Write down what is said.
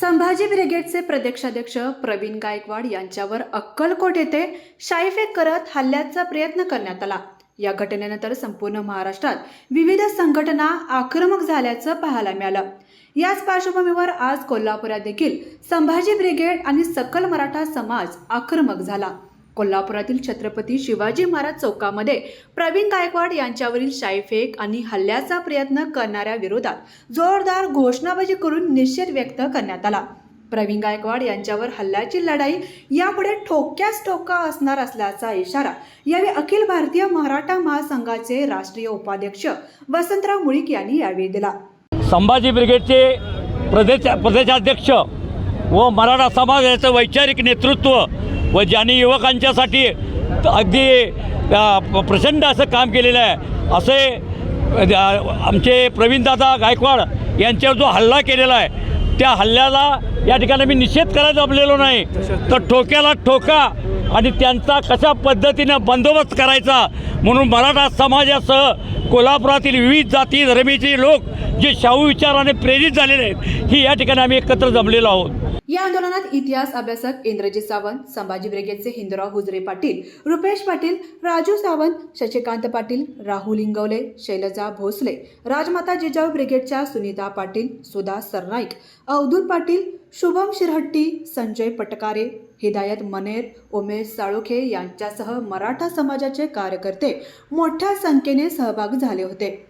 संभाजी ब्रिगेडचे प्रदेशाध्यक्ष प्रवीण गायकवाड यांच्यावर अक्कलकोट येथे शाईफेक करत हल्ल्याचा प्रयत्न करण्यात आला. या घटनेनंतर संपूर्ण महाराष्ट्रात विविध संघटना आक्रमक झाल्याचं पाहायला मिळालं. याच पार्श्वभूमीवर आज कोल्हापुरात देखील संभाजी ब्रिगेड आणि सकल मराठा समाज आक्रमक झाला. कोल्हापुरातील छत्रपती शिवाजी महाराज चौकामध्ये प्रवीण गायकवाड यांच्यावरील शाईफेक आणि हल्ल्याचा प्रयत्न करणाऱ्या विरोधात जोरदार घोषणाबाजी करून निषेध व्यक्त करण्यात आला. प्रवीण गायकवाड यांच्यावर हल्ल्याची लढाई यापुढे ठोक्यास ठोका असणार असल्याचा इशारा यावेळी अखिल भारतीय मराठा महासंघाचे राष्ट्रीय उपाध्यक्ष वसंतराव मुळीक यांनी यावेळी दिला. संभाजी ब्रिगेडचे प्रदेश प्रदेशाध्यक्ष व मराठा समाजाचं वैचारिक नेतृत्व व ज्यांनी युवकांच्यासाठी अगदी प्रचंड असं काम केलेलं आहे. असे आमचे प्रवीणदादा गायकवाड यांच्यावर जो हल्ला केलेला आहे त्या हल्ल्याला या ठिकाणी मी निषेध करायला जमलेलो नाही. तर ठोक्याला ठोका आणि त्यांचा कशा पद्धतीनं बंदोबस्त करायचा म्हणून मराठा समाजासह कोल्हापुरातील विविध जाती धर्मीचे लोक जे शाहू विचाराने प्रेरित झालेले आहेत ही या ठिकाणी आम्ही एकत्र जमलेलो आहोत. या आंदोलनात इतिहास अभ्यासक इंद्रजित सावंत संभाजी ब्रिगेडचे हिंदराव हुजरे पाटील रुपेश पाटील राजू सावंत शशिकांत पाटील राहुल इंगवले शैलजा भोसले राजमाता जिजाऊ ब्रिगेडच्या सुनीता पाटील सुधा सरनाईक अवधूत पाटील शुभम शिरहट्टी संजय पटकारे हिदायत मनेर उमेश साळोखे यांच्यासह मराठा समाजाचे कार्यकर्ते मोठ्या संख्येने सहभागी झाले होते.